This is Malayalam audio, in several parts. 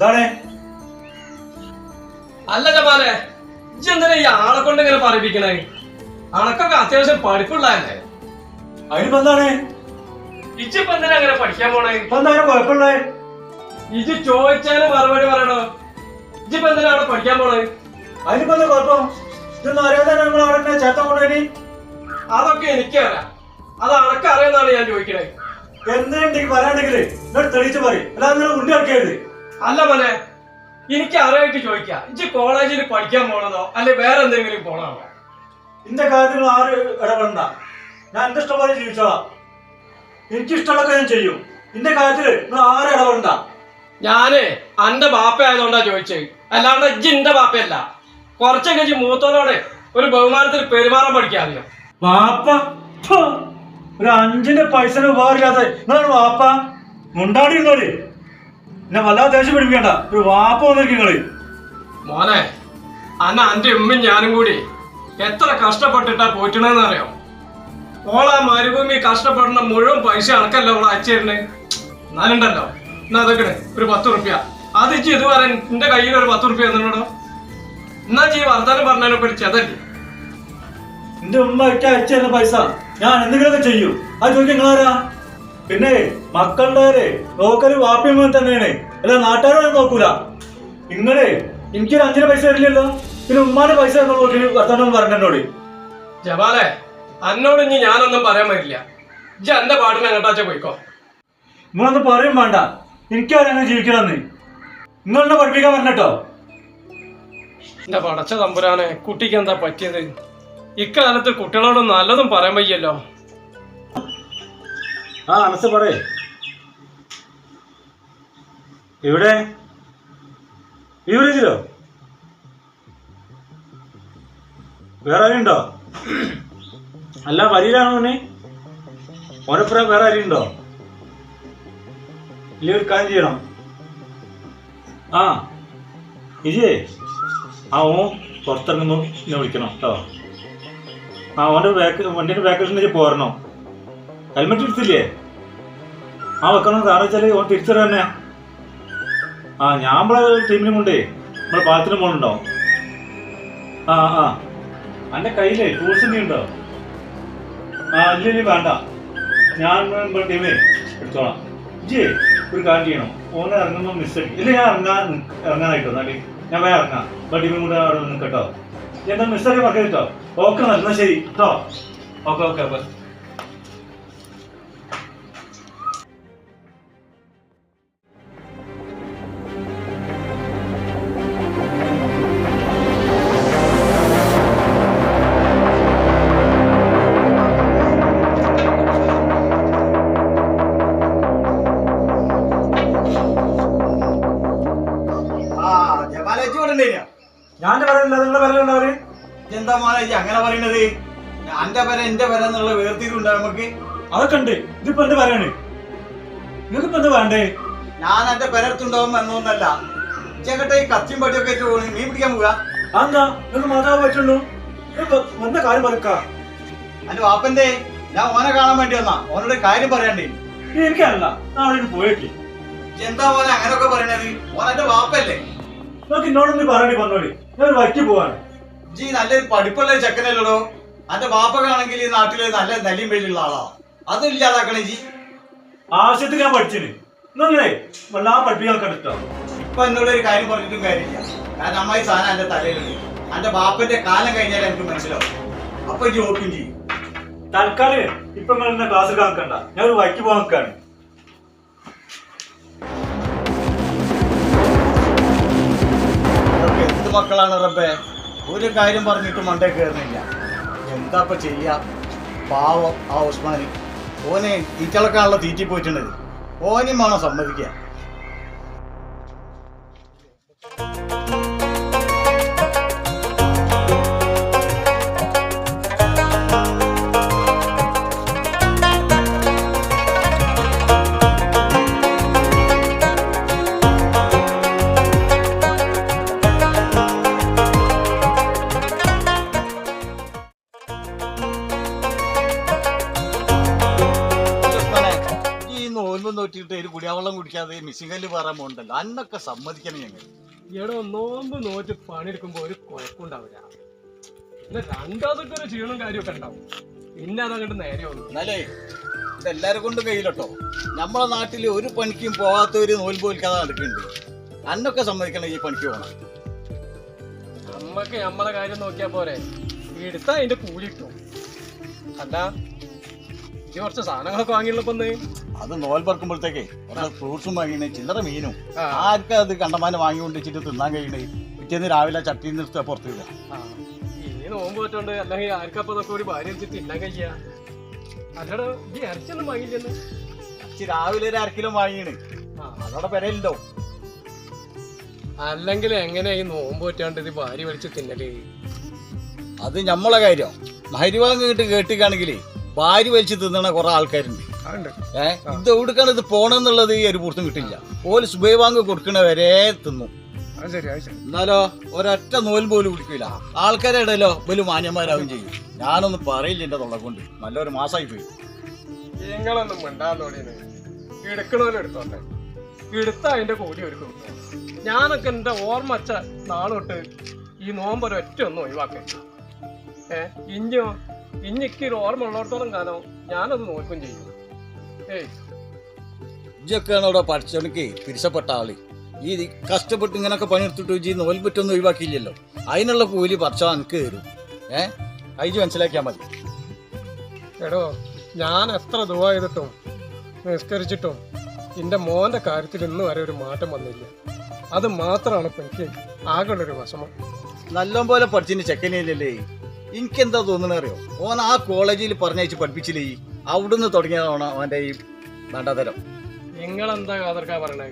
എന്താണ്? അല്ല ജമാലെ ഇജ്ജ് എന്തിനാ ഈ ആളെ കൊണ്ട് ഇങ്ങനെ പറയിപ്പിക്കണേ? അണക്കൊക്കെ അത്യാവശ്യം പഠിപ്പുള്ളതല്ലേ? അതിനിപ്പോ എന്താണ്? ഇജ്ജിപ്പോ എന്തിനാ അങ്ങനെ പഠിക്കാൻ പോണേ? ഇപ്പൊ എന്താണ് കുഴപ്പമുള്ളേ ഇജ്ജ് ചോദിച്ചാലും മറുപടി പറയണോ? ഇജ്ജിപ്പോ എന്തിനാ അവിടെ പഠിക്കാൻ പോണേ? അതിനിപ്പോ എന്താ കുഴപ്പം? ഇതൊന്നും അറിയാതെ നമ്മൾ അവിടെ ചേട്ടൻ കൊണ്ടുപോയി അതൊക്കെ എനിക്കറിയാം അത് അണക്കറിയാന്നാണ് ഞാൻ ചോദിക്കണേ. എന്തുണ്ടെങ്കിൽ പറയാണെങ്കിൽ തെളിയിച്ച് പറയും. അല്ലാതെ നിങ്ങൾ ഉണ്ടി കളിക്കരുത് അല്ല മോനെ എനിക്ക് അറിയായിട്ട് ചോദിക്കാം. ഇജ്ജ് കോളേജിൽ പഠിക്കാൻ പോണതോ? അല്ലെ വേറെ എന്തെങ്കിലും പോണോ? ഇന്റെ കാര്യത്തിൽ ആര് ഇടപെടണ്ട. ഞാൻ എന്റെ ഇഷ്ടപോലെ ജീവിച്ചോളാം. എനിക്ക് ഇഷ്ടമുള്ളതൊക്കെ ഞാൻ ചെയ്യും. ഇന്റെ കാര്യത്തിൽ നിങ്ങൾ ആരും ഇടപെടണ്ട. ഞാൻ അന്റെ ബാപ്പ ആയതുകൊണ്ടാ ചോദിച്ചത് അല്ലാണ്ട് ഇജ്ജ് എന്റെ ബാപ്പയല്ല. കുറച്ചൊക്കെ ഇജ്ജ് മൂത്തോടെ ഒരു ബഹുമാനത്തിൽ പെരുമാറാൻ പഠിക്കാമല്ലോ വാപ്പ ഫു, ഒരു അഞ്ചിന്റെ പൈസന് ഉപകാരമില്ലാതെ നിങ്ങളാണ് വാപ്പ മുണ്ടാടിയിരുന്നോളി എന്നെ വല്ലാതെ ദേഷ്യം പിടിപ്പിക്കണ്ട. ഒരു വാപ്പ വന്നിരിക്കും നിങ്ങൾ. മോനെ അന്ന അന്റെ ഉമ്മയും ഞാനും കൂടി എത്ര കഷ്ടപ്പെട്ടിട്ടാ പോറ്റണെന്ന് അറിയോ? ഓളാ മരുഭൂമി കഷ്ടപ്പെടുന്ന മുഴുവൻ പൈസ അണക്കല്ലോ ഓളെ അയച്ചിരുന്നേ? എന്നാലുണ്ടല്ലോ. എന്നാ അതൊക്കെ ഒരു പത്ത് റുപ്യ അത് ഇജ്ജ് ഇതുവരെ എന്റെ കയ്യിൽ ഒരു പത്ത് റുപ്യ തന്നിട്ടോ എന്നാ ചെയ് വർത്താനം പറഞ്ഞതിനൊക്കെ ഒരു ചെതല്ലേ എന്റെ ഉമ്മ ഒക്കെ അയച്ചു തരുന്ന പൈസ ഞാൻ എന്തെങ്കിലുമൊക്കെ ചെയ്യൂ. അത് ചോദിക്കും നിങ്ങളാരാ? പിന്നെ മക്കളുടെ നോക്കൽ വാപ്പിയമ്മ തന്നെയാണ്. അല്ല നാട്ടുകാരോട് നോക്കൂല. നിങ്ങളെ എനിക്കൊരു അഞ്ചിന് പൈസ തരില്ലല്ലോ. പിന്നെ ഉമ്മാന്റെ പൈസ വർത്തമാനം പറഞ്ഞോട് ജവാലെ അന്നോട് ഇനി ഞാനൊന്നും പറയാൻ പറ്റില്ല ഇജ്ജ് എന്റെ പാട്ടിന് അങ്ങോട്ടാച്ച പോയിക്കോ? നിങ്ങളൊന്നും പറയും വേണ്ട. എനിക്കറിയാം അങ്ങനെ ജീവിക്കണമെന്ന് നിങ്ങളെന്നെ പഠിപ്പിക്കാൻ പറഞ്ഞോ എന്റെ പടച്ച തമ്പുരാനെ കുട്ടിക്ക് എന്താ പറ്റിയത്? ഇക്കാലത്ത് കുട്ടികളോട് നല്ലതും പറയാൻ വയ്യല്ലോ. ആ അനസ് പറയേ. എവിടെ ബീവറേജിലോ വേറെ അരിയുണ്ടോ? അല്ല വരിയിലാണോ ഉണ്ണി? ഓനപ്പുറം വേറെ അരിയുണ്ടോ? ഇല്ലേ ഒരു കാര്യം ചെയ്യണം. ആ ഇജേ. ആ ഓ പുറത്തിറങ്ങുന്നു എന്നെ വിളിക്കണം കേട്ടോ ആ ഓന്റെ ബാക്ക് വണ്ടീന്റെ ബാക്ക് വശം പോരണോ. ഹെൽമെറ്റ് എടുത്തില്ലേ ആ വെക്കണം? കാരണം വെച്ചാൽ ഓൻ തിരിച്ചറിയ തന്നെ. ആ ഞാൻ നമ്മളെ ടീമിനും കൊണ്ടേ നമ്മളെ പാലത്തിന് പോകണുണ്ടോ ആ ആ. എന്റെ കയ്യിലേ ടൂൾസ് നീ ഉണ്ടോ? ആ ഇല്ല ഇല്ല വേണ്ട. ഞാൻ ടീമേ എടുത്തോളാം. ജി ഒരു കാര്യം ചെയ്യണം. ഓനെ ഇറങ്ങുമ്പോൾ മിസ് ഇല്ല ഞാൻ ഇറങ്ങാൻ ഇറങ്ങാനായിട്ടോ നാട്ടി ഞാൻ വേറെ ഇറങ്ങാം. ഇപ്പൊ ടീമും കൂടെ അവിടെ നിൽക്കട്ടോ എന്താ മിസ്സാക്കി പറഞ്ഞു കേട്ടോ? ഓക്കെ എന്നാൽ ശരി. കേട്ടോ? Okay okay okay. വരലുണ്ടവര് എന്താ മോനെ അങ്ങനെ പറയണത്? എന്റെ പേര് എന്റെ പേര എന്നുള്ള വേർതിരിവുണ്ടോ നമുക്ക്? അതൊക്കെ ഉണ്ട്. ഇതിപ്പോ എന്ത് പറയാണ്? നിങ്ങൾക്ക് എന്ത് വേണ്ടേ? ഞാൻ എന്റെ പെരടുത്തുണ്ടാവും എന്നൊന്നല്ല. ചേക്കട്ടെ ഈ കത്തിയും പടിയൊക്കെ ആയിട്ട് പോണ്. മീൻ പിടിക്കാൻ പോവുക അതെന്താ? നിങ്ങൾക്ക് മാതാവ് പറ്റുള്ളൂ. വന്ന കാര്യം പറക്ക എന്റെ വാപ്പന്റെ? ഞാൻ ഓനെ കാണാൻ വേണ്ടി വന്നാ. ഓനോട് കാര്യം പറയണ്ടേ എനിക്കല്ല നാളെ പോയിട്ട് എന്താ മോനെ അങ്ങനെയൊക്കെ പറയണത്? ഓനെ എന്റെ വാപ്പല്ലേ? നിങ്ങൾക്ക് എന്നോടൊന്ന് പറഞ്ഞു പറഞ്ഞോളി ഞാൻ വഴിക്ക് പോവാണ്. ജി നല്ലൊരു പഠിപ്പുള്ള ചെക്കനല്ലോ അന്റെ ബാപ്പകാണെങ്കിൽ ഈ നാട്ടിൽ നല്ല നെല്ലിയും വെല്ലുള്ള ആളാ. അതും ഇല്ലാതാക്കണേ ജി. ആവശ്യത്തിന് ഞാൻ പഠിച്ചിന്. നിങ്ങളെ വല്ലാ പഠിപ്പിക്കാൻ കണ്ടിട്ടോ ഇപ്പൊ എന്നോട് ഒരു കാര്യം പറഞ്ഞിട്ടും കാര്യമില്ല. കാരണം അമ്മായി സാധനം എന്റെ തലയിലുണ്ട്. എന്റെ ബാപ്പന്റെ കാലം കഴിഞ്ഞാൽ എനിക്ക് മനസ്സിലാവും. അപ്പൊ ജി ഓക്കും ചെയ്യും തൽക്കാലം ഇപ്പൊ നിങ്ങൾ എന്നെ ക്ലാസ്സിൽ കാണിക്കണ്ട ഞാൻ ഒരു വഴിക്ക് പോകാൻ നിൽക്കാണ് മക്കളാണ് റബ്ബേ. ഒരു കാര്യം പറഞ്ഞിട്ട് മണ്ടേ കയറുന്നില്ല എന്താ ഇപ്പൊ ചെയ്യാ? പാവം ആ ഉസ്മാനി. ഓനെ ഈ തീറ്റളക്കാണല്ലോ തീറ്റി പോയിട്ടുണ്ടത് ഓനും വേണം സമ്മതിക്കുക കുടിക്കാതെ പറമ്പുണ്ടല്ലോ അന്നൊക്കെ സമ്മതിക്കണേ ഞങ്ങൾ എടോ നോമ്പ് നോറ്റ് പണിയെടുക്കുമ്പോ ഒരു കുഴപ്പമുണ്ടാവില്ല. പിന്നെ രണ്ടാമതൊക്കെ ഒരു ക്ഷീണം കാര്യമൊക്കെ ഉണ്ടാവും. പിന്നെ അതങ്ങോട്ട് നേരെ വന്നു. എന്നാലേ ഇതെല്ലാരും കൊണ്ടും കയ്യിലട്ടോ. നമ്മളെ നാട്ടിൽ ഒരു പണിക്കും പോകാത്തവര് ഒരു പോലിക്കാതെ നടക്കുന്നുണ്ട്. അന്നൊക്കെ സമ്മതിക്കണം ഈ പണിക്ക് പോകണം നമ്മക്ക് നമ്മളെ കാര്യം നോക്കിയാ പോരെ. എടുത്താ അതിന്റെ കൂലി കിട്ടും. അല്ല ഈ കുറച്ച് സാധനങ്ങളൊക്കെ വാങ്ങിയുള്ളപ്പോ ഒന്ന് അത് നോൽ പറക്കുമ്പോഴത്തേക്കേ ഫ്രൂട്ട്സും വാങ്ങിയേ ചില്ലറ മീനും. ആർക്കും അത് കണ്ടമാനം വാങ്ങിക്കൊണ്ട് വെച്ചിട്ട് തിന്നാൻ കഴിയണേ? പിറ്റേന്ന് രാവിലെ ചട്ടിയിൽ നിർത്തുക പുറത്ത് വിടുക. ആ, ഈ നോമ്പ് പറ്റുകൊണ്ട് അല്ലെങ്കിൽ ആർക്കപ്പോ ഇതൊക്കെ ഒരു ഭാര്യ വെച്ച് തിന്നാൻ കഴിയാ? അല്ലടോ ഈ ഇറച്ചിയൊന്നും വാങ്ങിയില്ലെന്ന്. ഇച്ചി രാവിലെ ഒരു അര കിലോ വാങ്ങിയാണ് അതോടെ പെരയിലുണ്ടോ അല്ലെങ്കിൽ എങ്ങനെ ഈ നോമ്പ് പറ്റാണ്ട് ഇത് ഭാര്യ വലിച്ച് തിന്നൽ? അത് നമ്മളെ കാര്യം. മരുവാങ്ങ് കിട്ട് കേട്ടിക്കാണെങ്കിൽ ഭാര്യ വലിച്ച് തിന്നണ കുറെ ആൾക്കാരുണ്ട്. ഏഹ് ഇത് എവിടുക്കാണ് ഇത് പോണെന്നുള്ളത് ഈ അരിപൂർത്തും കിട്ടില്ല ഓൽ സുബേവാങ് കൊടുക്കണ വരെ തിന്നു. എന്നാലോ ഒരൊറ്റ നോൽ പോലും കുടിക്കില്ല ആൾക്കാരെ ഇടയിലോ വലിയ മാന്യന്മാരാവും ചെയ്യും. ഞാനൊന്നും പറയില്ല എന്റെ തൊള്ള കൊണ്ട്. നല്ലൊരു മാസമായി പോയി. നിങ്ങളൊന്നും മിണ്ടാന്നോടിയാണ് എടുക്കണോലും എടുത്തോട്ടെ. എടുത്ത അതിന്റെ കൂലി ഒരു കൊടുക്കും ഞാനൊക്കെ എന്റെ ഓർമ്മ വച്ച നാളോട്ട് ഈ നോമ്പൊരു ഒറ്റ ഒന്നും ഒഴിവാക്കില്ല ഏ? ഇഞ്ഞോ ഇഞ്ഞിക്കൊരു ഓർമ്മ ഉള്ളിടത്തോളം കാലം ഞാനത് നോക്കും ചെയ്യും. ഏയ് ഇതൊക്കെയാണ് അവിടെ പഠിച്ചവനക്ക് തിരിച്ചപ്പെട്ട ആൾ. ഈ കഷ്ടപ്പെട്ട് ഇങ്ങനൊക്കെ പണിയെടുത്തിട്ട് ഈ നോൽപ്പറ്റൊന്നും ഒഴിവാക്കിയില്ലല്ലോ. അതിനുള്ള കൂലി പറിച്ചാൽ എനിക്ക് തരും. ഏ? കഴിച്ച് മനസ്സിലാക്കിയാൽ മതി. എടോ ഞാൻ എത്ര ദുവാ ചെയ്തിട്ടും നിസ്കരിച്ചിട്ടും എന്റെ മോന്റെ കാര്യത്തിൽ ഇന്ന് വരെ ഒരു മാറ്റം വന്നില്ല. അത് മാത്രമാണ് ഇപ്പം എനിക്ക് ആകെയുള്ളൊരു വിഷമം. നല്ലോം പോലെ പഠിച്ചതിന് ചെക്കനില്ലല്ലേ? എനിക്കെന്താ തോന്നണറിയോ ഓൻ ആ കോളേജിൽ പറഞ്ഞയച്ച് പഠിപ്പിച്ചില്ലേ? അവിടുന്ന് തുടങ്ങിയതാണ് അവന്റെ ഈ നടതരം നിങ്ങളെന്താ കാതർക്കാ പറയണേ?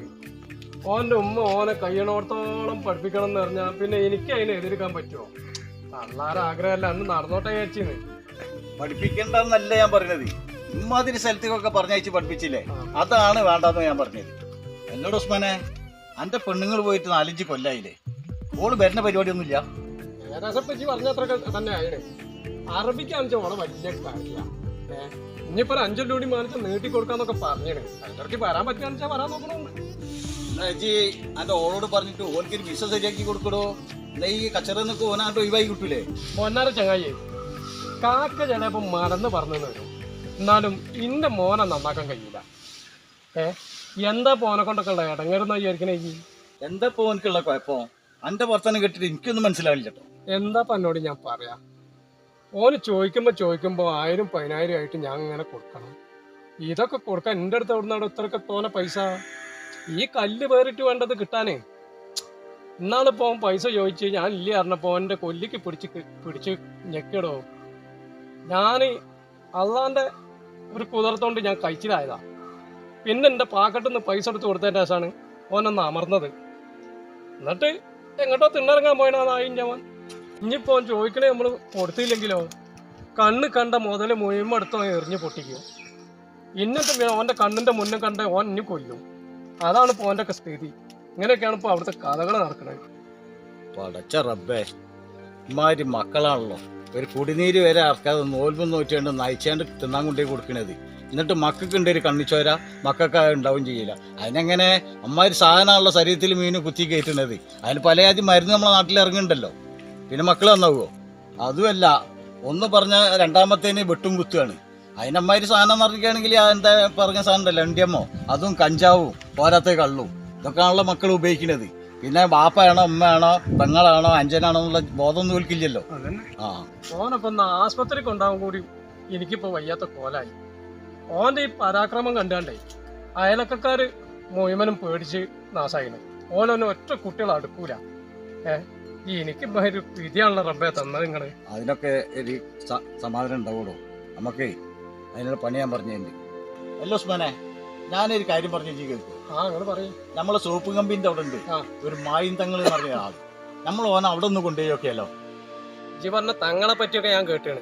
ഓന്റെ ഉമ്മ ഓനെ കയ്യണോടത്തോളം പഠിപ്പിക്കണം എന്ന് പറഞ്ഞാൽ പിന്നെ എനിക്ക് അതിനെ എതിർക്കാൻ പറ്റുമോ തള്ളാരെ ആഗ്രഹമല്ല അന്ന് നടന്നോട്ടെ ചേച്ചിന്ന് പഠിപ്പിക്കണ്ടെന്നല്ല ഞാൻ പറഞ്ഞത്. ഇമ്മാതിരി സ്ഥലത്തേക്കൊക്കെ പറഞ്ഞയച്ച് പഠിപ്പിച്ചില്ലേ? അതാണ് വേണ്ടെന്ന് ഞാൻ പറഞ്ഞത്. എന്നോട് ഉസ്മാനെ അന്റെ പെണ്ണുങ്ങൾ പോയിട്ട് നാലഞ്ച് കൊല്ലായില്ലേ? ഓൾ വരുന്ന പരിപാടിയൊന്നുമില്ല. ഏകദേശം പറഞ്ഞ അത്രയൊക്കെ തന്നെ ആയില്ലേ? അറബിക്കാണെന്ന് വെച്ചാൽ ഓളെ വലിയ കാര്യ. ഏഹ് ഇനിയിപ്പോ ഒരു അഞ്ചു കൂടി മാനിച്ച് നീട്ടി കൊടുക്കാന്നൊക്കെ പറഞ്ഞേണ് അതിലേക്ക് വരാൻ പറ്റുകയെന്ന് വെച്ചാൽ വരാൻ നോക്കണുണ്ട്. ജി അത് ഓളോട് പറഞ്ഞിട്ട് ഓനക്ക് ഒരു വിസ ശരിയാക്കി കൊടുക്കടോ. ഈ കച്ചറ കച്ചറന്നൊക്കെ ഓനാട്ട് ഒഴിവായി കിട്ടൂലേ? ഒന്നാറ് ചങ്ങായി കാക്ക ചിലപ്പോ മറന്ന് പറഞ്ഞു വരും എന്നാലും ഇന്റെ മോനെ നന്നാക്കാൻ കഴിയില്ല. ഏ എന്താ പോനെ കൊണ്ടൊക്കെ ഉള്ള ഇടങ്ങരുന്ന വിചാരിക്കണേ എന്താ പോനക്കുള്ള കുഴപ്പം? അന്റെ വർത്തനം കേട്ടിട്ട് എനിക്കൊന്നും മനസ്സിലാവില്ല എന്താ എന്നോട് ഞാൻ പറയാ? ഓന് ചോദിക്കുമ്പോ ചോദിക്കുമ്പോ ആയിരം പതിനായിരം ആയിട്ട് ഞാൻ ഇങ്ങനെ കൊടുക്കണം. ഇതൊക്കെ കൊടുക്കാൻ എന്റെ അടുത്ത് എവിടുന്നാണ് ഇത്രയൊക്കെ തോനെ പൈസ? ഈ കല്ല് വേറിട്ട് വേണ്ടത് കിട്ടാനേ. ഇന്നാളിപ്പോ പൈസ ചോദിച്ചു ഞാൻ ഇല്ല പറഞ്ഞപ്പോ എന്റെ കൊല്ലിക്ക് പിടിച്ച് പിടിച്ച് ഞെക്കിടോ ഞാൻ അള്ളാന്റെ ഒരു കുതിർത്തോണ്ട് ഞാൻ കഴിച്ചിലായതാ. പിന്നെ എന്റെ പാക്കറ്റിൽ നിന്ന് പൈസ എടുത്ത് കൊടുത്തതിന്റെ ശേഷമാണ് ഓനൊന്ന് അമർന്നത്. എന്നിട്ട് എങ്ങോട്ടോ തിന്നിറങ്ങാൻ പോയനായി ഞാൻ ഇനിയിപ്പോ ചോദിക്കണേ നമ്മൾ കൊടുത്തില്ലെങ്കിലോ? കണ്ണ് കണ്ട മുതൽ മുഴുവൻ അവൻ എറിഞ്ഞ് പൊട്ടിക്കും. ഇന്നത്തെ അവന്റെ ഓന്റെ കണ്ണിന്റെ മുന്നേ കണ്ട ഓൻ ഇനി കൊല്ലും. അതാണ് ഇപ്പൊ അവന്റെ സ്ഥിതി. ഇങ്ങനെയൊക്കെയാണ് ഇപ്പൊ അവിടുത്തെ കഥകൾ നടക്കുന്നത് പടച്ച റബ്ബേ ഇമാതിരി മക്കളാണല്ലോ. ഒരു കുടിനീര് വരെ ആർക്കാതെ നോൽബും നോറ്റാണ്ട് നയിച്ചാണ്ട് തിന്നാൻ കൊണ്ടേ കൊടുക്കണത്. എന്നിട്ട് മക്കൾക്ക് ഉണ്ട് ഒരു കണ്ണിച്ചോര മക്കൾക്ക് ഉണ്ടാവും ചെയ്യില്ല. അതിനെങ്ങനെ? അമ്മാതിരി സാധനമാണല്ലോ ശരീരത്തിൽ മീൻ കുത്തി കയറ്റുന്നത് അതിന് പലയാദ്യം മരുന്ന് നമ്മളെ നാട്ടിൽ ഇറങ്ങുന്നുണ്ടല്ലോ. പിന്നെ മക്കൾ നന്നാവുമോ അതുമല്ല ഒന്ന് പറഞ്ഞ രണ്ടാമത്തേന് വെട്ടും കുത്തുകയാണ് അതിനമ്മാതിരി സാധനം നിറയ്ക്കുകയാണെങ്കിൽ എന്താ പറഞ്ഞ സാധനം ഉണ്ടല്ലോ എണ്ടിയമ്മോ അതും കഞ്ചാവും പോരാത്ത കള്ളും. ഇതൊക്കെയാണല്ലോ മക്കൾ ഉപയോഗിക്കുന്നത്. പിന്നെ ബാപ്പയാണോ ഉമ്മയാണോ പെങ്ങളാണോ അഞ്ചനാണോ എന്നുള്ള ബോധമൊന്നും ഓൽക്കില്ലല്ലോ ആ. ഓനപ്പം ആസ്പത്രി കൊണ്ടാവും കൂടി എനിക്കിപ്പോ വയ്യാത്ത കോലായി. ഓന്റെ ഈ പരാക്രമം കണ്ടാണ്ടേ അയലക്കാര് മുഴുവനും പേടിച്ച് നാശായിന് ഓനൊന്നും ഒറ്റ കുട്ടികൾ അടുക്കൂല. ഏ? ഈ എനിക്ക് ഒരു വിധിയാണല്ലോ റബ്ബെ തന്നത് നിങ്ങൾ അതിനൊക്കെ ഒരു സമാധാനം ഉണ്ടാവുള്ളൂ. നമുക്ക് അതിനുള്ള പണി ഞാൻ പറഞ്ഞിട്ടുണ്ട് അല്ല ഉസ്മാനെ ഞാനൊരു കാര്യം പറഞ്ഞു കേൾക്കും. ആ നിങ്ങൾ പറയും. നമ്മളെ സോപ്പ് കമ്പിന്റെ അവിടെ ഉണ്ട്. ഒരു മായും തങ്ങൾ എന്ന് പറഞ്ഞ ആൾ നമ്മൾ ഓന അവിടെ ഒന്ന് കൊണ്ടുപോയി ജി പറഞ്ഞ തങ്ങളെ പറ്റിയൊക്കെ ഞാൻ കേട്ടാണ്.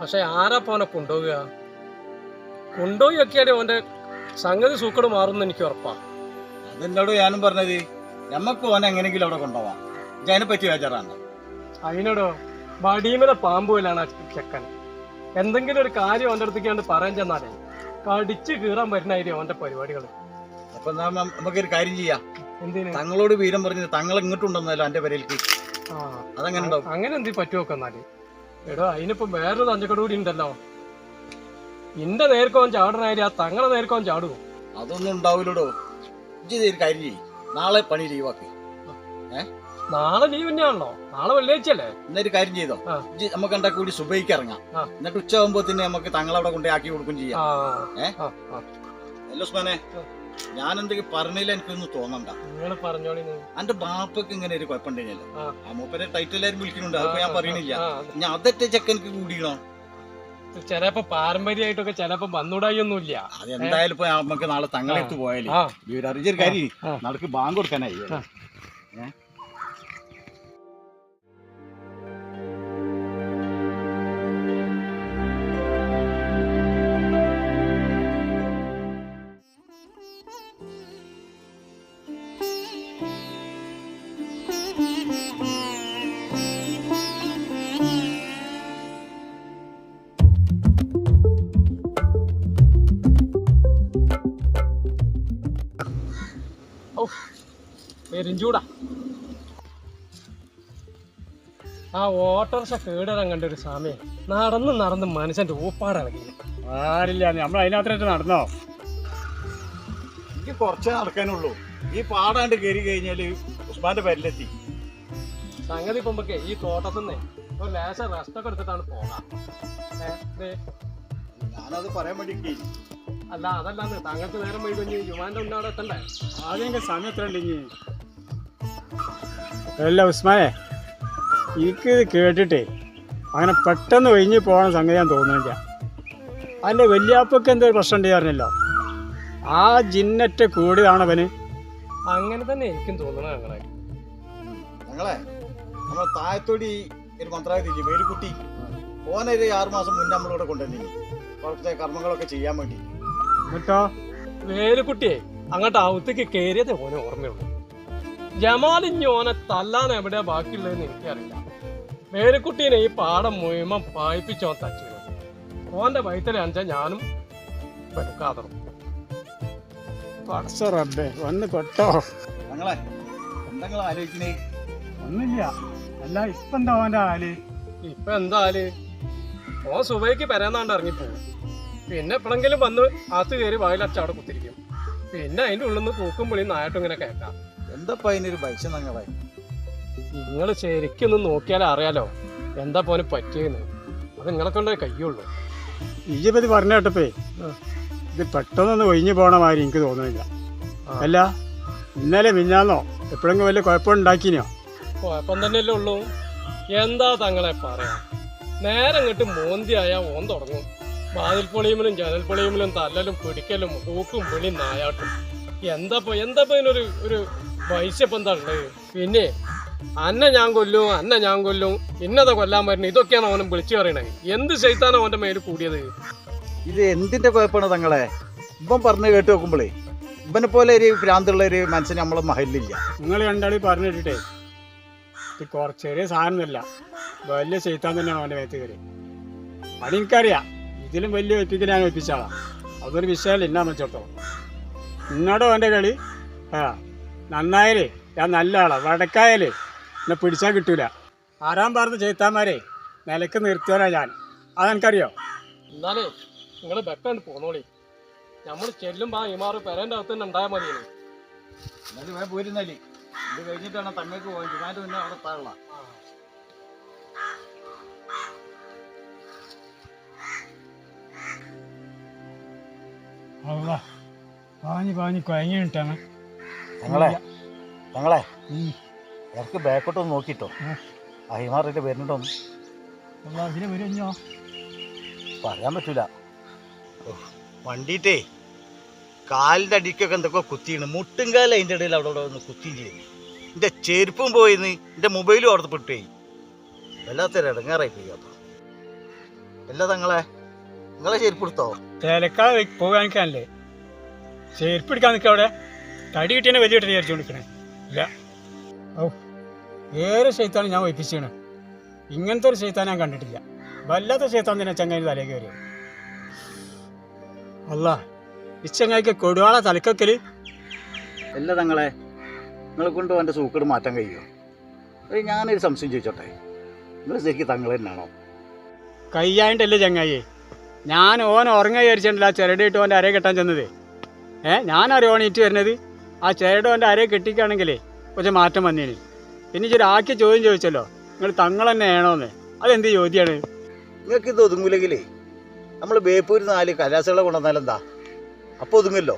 പക്ഷെ ആരാ പോനെ കൊണ്ടുപോവുക? കൊണ്ടുപോയി ഒക്കെയാണ് ഓന്റെ സംഗതി സൂക്കട് മാറുമെന്ന് എനിക്ക് ഉറപ്പാ. അതെന്നോട് ഞാനും പറഞ്ഞത്? നമുക്ക് ഓനെ എങ്ങനെയെങ്കിലും അവിടെ കൊണ്ടുപോവാം. അതിനെ പറ്റി ബേജാറാണ്. അതിനോടോ വടിയുമല ചെക്കൻ. എന്തെങ്കിലും ഒരു കാര്യം അവന്റെ അടുത്തേക്ക് കണ്ട് പറയാൻ ചെന്നാലേ കടിച്ച് കീറാൻ പറ്റുന്നതായിരിക്കും അവന്റെ പരിപാടികൾ അപ്പൊ നമുക്കൊരു കാര്യം ചെയ്യാം. എന്തിന്? തങ്ങളോട് വീരം പറഞ്ഞു തങ്ങൾ ഇങ്ങോട്ടുണ്ടെന്നല്ലോ എന്റെ പെരയിലേക്ക് ആ അതങ്ങനെ ഉണ്ടാവും. അങ്ങനെ എന്തി പറ്റുമൊക്കെ എന്നാൽ? എടോ അതിനിപ്പോ വേറൊരു തഞ്ചക്കട കൂടി ഉണ്ടല്ലോ എന്റെ നേർക്കോൻ ചാടണായി ആ തങ്ങളെ നേർക്കോൻ ചാടുവോ? അതൊന്നും ഉണ്ടാവില്ലടോ. ഇജ്ജ് കാര്യം ചെയ്യും. നാളെ പണി ലീവാക്കി. നാളെ ലീവ് തന്നെയാണല്ലോ നാളെ വെള്ളിയാഴ്ചയല്ലേ എന്നൊരു കാര്യം ചെയ്തോ ആ. നമുക്ക് എന്താ കൂടി സുബൈക്ക് ഇറങ്ങാം ആ. എന്നിട്ട് ഉച്ച ആകുമ്പോ തന്നെ നമുക്ക് തങ്ങളവിടെ കൊണ്ടേ ആക്കി കൊടുക്കും ചെയ്യാം ആ ഏ? ആ ആ അല്ല ഉസ്മാനെ ആ. ഞാൻ എന്തെങ്കിലും പറഞ്ഞില്ല എനിക്കൊന്നും തോന്നണ്ട നിങ്ങൾ പറഞ്ഞോളി നിങ്ങൾ. എന്റെ ബാപ്പക്ക് ഇങ്ങനെ ഒരു കുഴപ്പമുണ്ടല്ലോ ആ. ആ മൂപ്പരെ ടൈറ്റിലാരും വിളിക്കുന്നുണ്ട് അതിപ്പോ ഞാൻ പറയണില്ല ആ, ഞാൻ അതൊറ്റ ചെക്കനിക്ക് കൂടിയണോ ആ. ചിലപ്പോ പാരമ്പര്യമായിട്ടൊക്കെ ചിലപ്പോ വന്നുകൂടായൊന്നുമില്ല അതെന്തായാലും ഇപ്പൊ നമുക്ക് നാളെ തങ്ങളെടുത്ത് പോയാലേ ആ അറിഞ്ഞൊരു കാര്യം ആ. നാളേക്ക് ബാങ്ക് കൊടുക്കാനായി. ഏ? പെരുംചൂടാ ആ ഓട്ടോറിക്ഷ കേടാൻ കണ്ട ഒരു സമയം നടന്ന് നടന്ന് മനുഷ്യന്റെ ഊപ്പാടിളകി ആരില്ല നമ്മൾ അതിനകത്തായിട്ട് നടന്നോ? എനിക്ക് കുറച്ചേ നടക്കാനുള്ളൂ. ഈ പാടാണ്ട് കയറി കഴിഞ്ഞാൽ ഉസ്മാന്റെ പേരിലെത്തി. സംഗതി പോകുമ്പോക്കെ ഈ തോട്ടത്തിന്ന് ഒരു ലേശ റെസ്റ്റ് ഒക്കെ എടുത്തിട്ടാണ് പോകാം. ഞാനത് പറയാൻ വേണ്ടി. അല്ല അതല്ലാന്ന് താങ്കൾക്ക് നേരം വൈകുഞ്ഞ് യുവാന്റെ ഉണ്ടാവിടെ എത്തണ്ടേ? ആദ്യം സമയം എത്ര ഉണ്ടെങ്കിൽ അല്ല ഉസ്മാനെ എനിക്ക് കേട്ടിട്ടേ അങ്ങനെ പെട്ടെന്ന് ഒഴിഞ്ഞു പോകണ സംഗതി ഞാൻ തോന്നുന്നില്ല. അതിന്റെ വലിയാപ്പൊക്കെ എന്തോ ഒരു പ്രശ്നം ഉണ്ട് പറഞ്ഞല്ലോ ആ ജിന്നറ്റ കൂടിയതാണ് അവന്? അങ്ങനെ തന്നെ എനിക്കും തോന്നണ ഞങ്ങളെ ഞങ്ങളെ നമ്മളെ താഴത്തോടി ഒരു മന്ത്രാവതി വേലുക്കുട്ടി ഓനൊരു ആറു മാസം മുന്നേ നമ്മളിവിടെ കൊണ്ടുവന്നിനി കുറച്ച് കർമ്മങ്ങളൊക്കെ ചെയ്യാൻ വേണ്ടി. എന്നിട്ടോ? വേലുക്കുട്ടിയെ അങ്ങോട്ട് ഔത്തേക്ക് കയറിയത് ഓനെ ഓർമ്മയുള്ളൂ. ജമാലിഞ്ഞ് ഓനെ തല്ലാൻ എവിടെയാ ബാക്കിയുള്ളതെന്ന് എനിക്കറിയില്ല. മേലുക്കുട്ടീനെ ഈ പാടം മുഴുവൻ പായിപ്പിച്ചോൻ തച്ചു ഓന്റെ വയറ്റിലെ അഞ്ചാ ഞാനും പെടുക്കാതെ പടച്ച റബ്ബേ വന്ന് പെട്ടോ. ഞങ്ങളെ എന്തെങ്കിലും ആലോചിക്കണേ? ഒന്നുമില്ല. അല്ല ഇപ്പൊ എന്താ ഓന്റെ ആൽ? ഇപ്പൊ എന്താൽ ഓൻ സുബൈക്ക് പെരാന്നാണ്ട് ഇറങ്ങിപ്പോകും പിന്നെ എപ്പോഴെങ്കിലും വന്ന് അകത്ത് കയറി വായിലച്ചവിടെ കുത്തിരിക്കും. പിന്നെ അതിന്റെ ഉള്ളിൽ നിന്ന് പൂക്കും പുളിയും നായിട്ടും ഇങ്ങനെ കേൾക്കാം. എന്തപ്പോ അതിനൊരു ഞങ്ങളെ നിങ്ങൾ ശരിക്കൊന്ന് നോക്കിയാലേ അറിയാലോ. എന്താ പോലും പറ്റിയെന്ന്. അത് നിങ്ങളെ കൊണ്ടേ കയ്യുള്ളൂ ഈജിപ്പത് പറഞ്ഞ കേട്ടപ്പേ ഇത് പെട്ടെന്നൊന്ന് ഒഴിഞ്ഞു പോണ മാതിരി എനിക്ക് തോന്നുന്നില്ല. അല്ല ഇന്നലെ മിഞ്ഞാന്നോ എപ്പോഴെങ്കിലും വലിയ കുഴപ്പമുണ്ടാക്കിനോ കുഴപ്പം തന്നെയല്ലേ ഉള്ളൂ. എന്താ തങ്ങളെ പറയാ? നേരം ഇങ്ങോട്ട് മോന്തിയായ ഓൻ തുടങ്ങും. വാതിൽ പൊളിയുമ്പോഴും ജനൽ പൊളിയുമ്പോഴും തല്ലലും പിടിക്കലും ഊക്കും വിളി നായാട്ടും. എന്താ എന്താ ഇതിനൊരു ഒരു വൈശ്യപ്പം എന്താ ഉള്ളത്? പിന്നെ അന്നെ ഞാൻ കൊല്ലും അന്നെ ഞാൻ കൊല്ലും ഇന്നതെ കൊല്ലാൻ വരുന്നത് ഇതൊക്കെയാണ് അവനും വിളിച്ചു പറയണേ എന്ത് ചെയ്താണ് അവന്റെ മേൽ കൂടിയത്? ഇത് എന്തിന്റെ കുഴപ്പമാണ് തങ്ങളെ? ഇപ്പം പറഞ്ഞു കേട്ട് നോക്കുമ്പോഴേ ഇവനെ പോലെ ഒരു ഭ്രാന്തുള്ള ഒരു മനുഷ്യന് നമ്മളെ മഹലില്ല നിങ്ങൾ രണ്ടാളി പറഞ്ഞിട്ടേ ഇത് കുറച്ച് ചെറിയ സാധനമൊന്നുമല്ല. വലിയ ചെയ്താൻ തന്നെയാണ് അവന്റെ മേത്ത് കയറി അത് എനിക്കറിയാം. ഇതിലും വലിയ വെപ്പിക്കൽ ഞാൻ വെപ്പിച്ചാളാ അതൊരു വിഷയമല്ല എന്നാന്ന് വെച്ചോട്ടോ എന്നോട് അവന്റെ കളി ആ നന്നായാലേ. ഞാൻ നല്ല ആളാ. വടക്കായാലേ. എന്നെ പിടിച്ചാൽ കിട്ടൂല. ആരാൻ പറഞ്ഞ ചെയ്ത്താന്മാരെ നിലയ്ക്ക് നിർത്തിയോനാ ഞാൻ. അതെനിക്കറിയോ? എന്നാലേ നിങ്ങൾ ബെക്കാണ്ട് പോന്നോളി. നമ്മൾ ചെല്ലുമ്പോ ആ ഇമാറ് പെരേന്റെ അകത്ത് തന്നെ ഉണ്ടായാൽ മതി എന്നാലും വേഗം പോയിരുന്നാലേ ഇത് കഴിഞ്ഞിട്ടാണ് തങ്ങൾക്ക് പോകാൻ. ജുമാന്റെ മുന്നേ അവിടെ താഴെ അല്ല പാഞ്ഞ് പാഞ്ഞ് കുഴങ്ങിട്ടാണ് തങ്ങളെ ഞങ്ങളെ ഇടയ്ക്ക് ബാക്കോട്ടൊന്ന് നോക്കിട്ടോ. ആ. അഹിമാറിന്റെ വരുന്നുണ്ടോന്ന്. വരുന്നോ? പറയാൻ പറ്റൂല. വണ്ടിട്ടേ കാലിന്റെ അടിക്കൊക്കെ എന്തൊക്കെ കുത്തിയാണ്. മുട്ടുംകാലം അതിന്റെ ഇടയിൽ അവിടെ അവിടെ ഒന്ന് കുത്തിയും ചെയ്തു എന്റെ ചെരുപ്പും പോയിന്ന്. എന്റെ മൊബൈലും അവിടെ പെട്ടുപോയി. വല്ലാത്തൊരു ഇടങ്ങാറായി പോയി അപ്പൊ അല്ല തങ്ങളെ നിങ്ങളെ ചെരുപ്പ് എടുത്തോ? തേലക്കാൾ പോകാൻ ചെരുപ്പ് എടുക്കാൻ നിൽക്കാം അവിടെ. തടി കിട്ടിയതിനെ വലിയ ഇട്ട് വിചാരിച്ചു ഇല്ല. ഓ ഏറെ ശൈത്താണ് ഞാൻ ഒപ്പിച്ചേണ് ഇങ്ങനത്തെ ഒരു ശൈത്താൻ ഞാൻ കണ്ടിട്ടില്ല. വല്ലാത്ത ശൈത്താൻ തന്നെ ചങ്ങായി തലേ കയറി അല്ല ഈ ചങ്ങായിക്ക് കൊടുവാള തലക്കക്കൽ. അല്ല തങ്ങളെ നിങ്ങളെ കൊണ്ട് എന്റെ സൂക്കട് മാറ്റാൻ കഴിയുമോ അത് ഞാനൊരു സംശയം ചോദിച്ചോട്ടെ. നിങ്ങൾ ശരിക്കും തങ്ങൾ തന്നെയാണോ? കയ്യായിട്ടല്ലേ ചങ്ങായി. ഞാൻ ഓൻ ഉറങ്ങ വിചാരിച്ചിട്ടില്ല ആ ചിരടിയിട്ട് ഓന്റെ അരയെ കെട്ടാൻ ചെന്നത്. ഏ ഞാൻ അറിയോണീറ്റ് വരുന്നത്? ആ ചിരട് എന്റെ അരയെ കെട്ടിക്കുകയാണെങ്കിലേ കുറച്ച് മാറ്റം വന്നേന്. പിന്നെ ഇച്ചിരി ആക്കിയ ചോദ്യം ചോദിച്ചല്ലോ നിങ്ങൾ തങ്ങൾ തന്നെ ആണോന്ന് അതെന്ത് ചോദ്യമാണ് നിങ്ങൾക്ക് ഇത് ഒതുങ്ങൂലെങ്കിലേ നമ്മൾ ബേപ്പൂരിൽ നാല് കലാശകളെ കൊണ്ടുവന്നാലെന്താ? അപ്പോൾ ഒതുങ്ങല്ലോ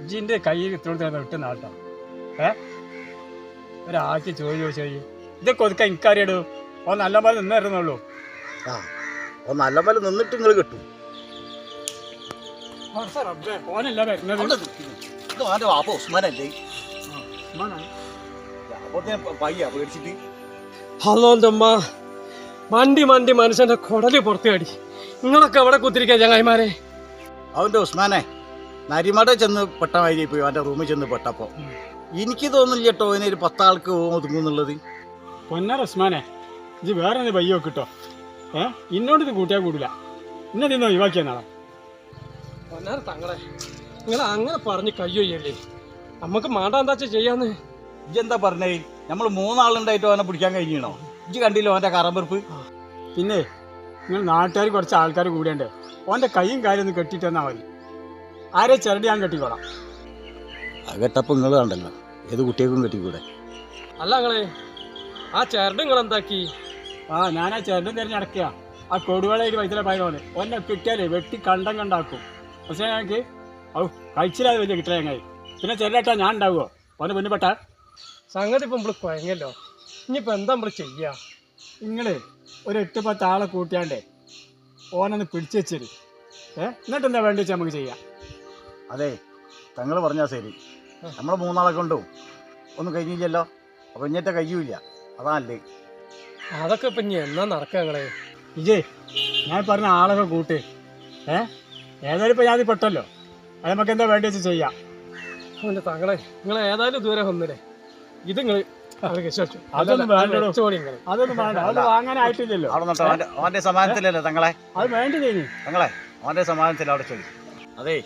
ഇജിന്റെ കൈ ഇത്തോടത്തെ വിട്ട് നാട്ടോ. ഏ? ഒരാക്കി ചോദ്യം ചോദിച്ചാൽ ഇതൊക്കെ ഒതുക്കാൻ എനിക്കറിയടൂ ഓ നല്ല പോലെ നിന്നായിരുന്നുള്ളൂ ആ ഓ നല്ല പോലെ നിന്നിട്ട് നിങ്ങൾ കിട്ടും. ഓനല്ല വരുന്നത്. ഇത് അവന്റെ വാപ്പ? ഉസ്മാനല്ലേ? പയ്യ പേടിച്ചിട്ട്. ഹലോ അമ്മ മണ്ടി മണ്ടി മനുഷ്യന്റെ കുടൽ പുറത്തേടി. നിങ്ങളൊക്കെ അവിടെ കുത്തിരിക്കാൻ ചങ്ങായിമാരെ. അവന്റെ ഉസ്മാനെ നരിമട ചെന്ന് പെട്ട മാതിരി പോയി അവന്റെ റൂമിൽ ചെന്ന് പെട്ടപ്പോൾ എനിക്ക് തോന്നില്ല കേട്ടോ ഒരു പത്താൾക്ക് ഒതുങ്ങുന്നുള്ളത്. പൊന്നാർ ഉസ്മാനെ ഇത് വേറെ ഒന്ന് പയ്യോ കിട്ടോ ഏ ഇന്നോണ്ട് ഇത് കൂട്ടിയാൽ കൂടില്ല ഇന്നെ നിന്ന് നാളെ. പൊന്നാര തങ്ങളെ നിങ്ങൾ അങ്ങനെ പറഞ്ഞ് കയ്യൊയ്യല്ലേ നമുക്ക് മാണ്ടാന്താച്ച ചെയ്യാന്ന്? ഇജ്ജെന്താ പറഞ്ഞേ? നമ്മൾ മൂന്നാളുണ്ടായിട്ട് അവനെ പിടിക്കാൻ കഴിഞ്ഞോ ഇജ്ജ് കണ്ടില്ലോ അവന്റെ കറമ്പെറുപ്പ്? പിന്നെ നിങ്ങൾ നാട്ടുകാർ കുറച്ച് ആൾക്കാർ കൂടിയണ്ടേ ഓന്റെ കൈയും കാര്യം കെട്ടിട്ട് തന്നാൽ മതി. ആരെ ചിരടി ഞാൻ കെട്ടിക്കോളാം. കെട്ടപ്പോൾ നിങ്ങൾ കണ്ടല്ലോ. ഏത് കുട്ടികൾക്കും കെട്ടിക്കൂടെ? അല്ല നിങ്ങളെ ആ ചരട് നിങ്ങൾ എന്താക്കി? ആ ഞാൻ ആ ചിരടും തിരഞ്ഞടക്കുക ആ കൊടുവളയിൽ വൈദ്യുത പായതാണ് ഒന്നെ കിട്ടിയാലേ വെട്ടി കണ്ടം കണ്ടാക്കും. പക്ഷേ ഞങ്ങൾക്ക് ഔ കഴിച്ചില്ലാതെ വലിയ കിട്ടില്ല ഞങ്ങൾ പിന്നെ ചിരട്ടാ ഞാൻ ഉണ്ടാവുമോ ഓനെ മുന്നിപ്പെട്ട സംഗതി ഇപ്പം നമ്മൾ കുഴങ്ങല്ലോ ഇനിയിപ്പോൾ എന്താ നമ്മൾ ചെയ്യുക നിങ്ങൾ ഒരു എട്ട് പത്ത് ആളെ കൂട്ടിയാണ്ടേ ഓനൊന്ന് പിടിച്ചു വെച്ചേരി. ഏ? എന്നിട്ട് എന്താ വേണ്ടി വെച്ചാൽ നമുക്ക് ചെയ്യാം? അതെ തങ്ങൾ പറഞ്ഞാൽ ശരി. നമ്മൾ മൂന്നാളെ കൊണ്ടു ഒന്നും കഴിഞ്ഞില്ലല്ലോ. അപ്പം ഇഞ്ഞത്തെ കഴിയൂല അതാണല്ലേ അതൊക്കെ ഇപ്പം ഇനി എന്നാ നടക്കുക ഞങ്ങളെ വിജയ് ഞാൻ പറഞ്ഞ ആളൊക്കെ കൂട്ട്. ഏ? ഏതായാലും ഇപ്പം ഞാൻ പെട്ടല്ലോ. അത് നമുക്ക് എന്താ വേണ്ടി വെച്ച് ചെയ്യാം താങ്കളെ തങ്ങളെ നിങ്ങൾ ഏതായാലും ദൂരെ വന്നില്ലേ ഇത് നിങ്ങൾ അതൊന്നും വേണ്ടോ. അതൊന്നും അത് വാങ്ങാനായിട്ടില്ലല്ലോ. സമാധാനത്തിലല്ലേ തങ്ങളെ? അത് വേണ്ടി കഴിഞ്ഞു തങ്ങളെ സമാധാനത്തിൽ അവിടെ ചൊളി അതെ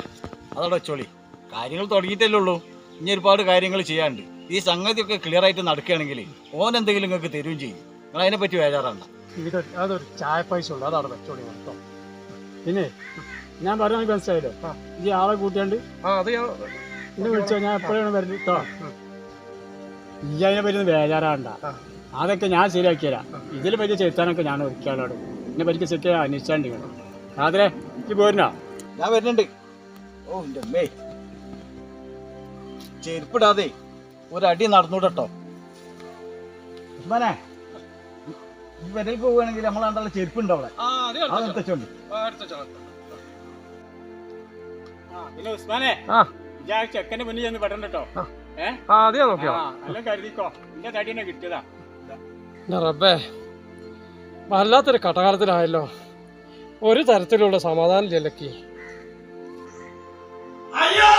അതവിടെ ചൊളി കാര്യങ്ങൾ തുടങ്ങിയിട്ടല്ലേ ഉള്ളൂ. ഇനി ഒരുപാട് കാര്യങ്ങൾ ചെയ്യാണ്ട് ഈ സംഗതി ഒക്കെ ക്ലിയർ ആയിട്ട് നടക്കുകയാണെങ്കിൽ ഓൻ എന്തെങ്കിലും നിങ്ങൾക്ക് തരുകയും ചെയ്യും. നിങ്ങൾ അതിനെപ്പറ്റി വേജാറാണ്ട. ഇത് അതൊരു ചായ പൈസ ഉള്ളു അതാണ് കേട്ടോ. പിന്നെ ഞാൻ പറഞ്ഞ മനസ്സിലായില്ലേ? ഈ ആളെ കൂട്ടിയാണ്ട് ആ അത് ഞാൻ എന്നെ വിളിച്ചോ ഞാൻ എപ്പോഴാണ് വരുന്നത്? കേട്ടോ ഈ അതിനെ പറ്റി ബേജാറാണ്ട അതൊക്കെ ഞാൻ ശരിയാക്കിയരാ. ഇതിൽ പറ്റിയ ചെത്താനൊക്കെ ഞാൻ ഒരുക്കാളോട് എന്നെ പറ്റി സെറ്റ് അന്വേഷിച്ചാണ്ട് അതെ ഈ പോരുന്നോ? ഞാൻ വരുന്നുണ്ട്. ഓ എന്റെ അമ്മേ. ചെരുപ്പിടാതെ ഒരടി നടന്നൂടട്ടോ. ഉസ്മാനെ ഈ വരയിൽ പോവുകയാണെങ്കിൽ നമ്മൾ ചെരുപ്പുണ്ടോ അവിടെ ആ എടുത്തോണ്ട് ആ. ഞാൻ ചെക്കന്റെ മുന്നിൽ ചെന്ന് പെടണ്ട കേട്ടോ ആ. നോക്കിയോ. ആ, എല്ലാം കരുതിക്കോ. എന്റെ തടി തന്നെ കിട്ടിയതാ. റബ്ബേ വല്ലാത്തൊരു കടകാലത്തിലായല്ലോ. ഒരു തരത്തിലുള്ള സമാധാനം ഇല്ലക്കി അയ്യോ!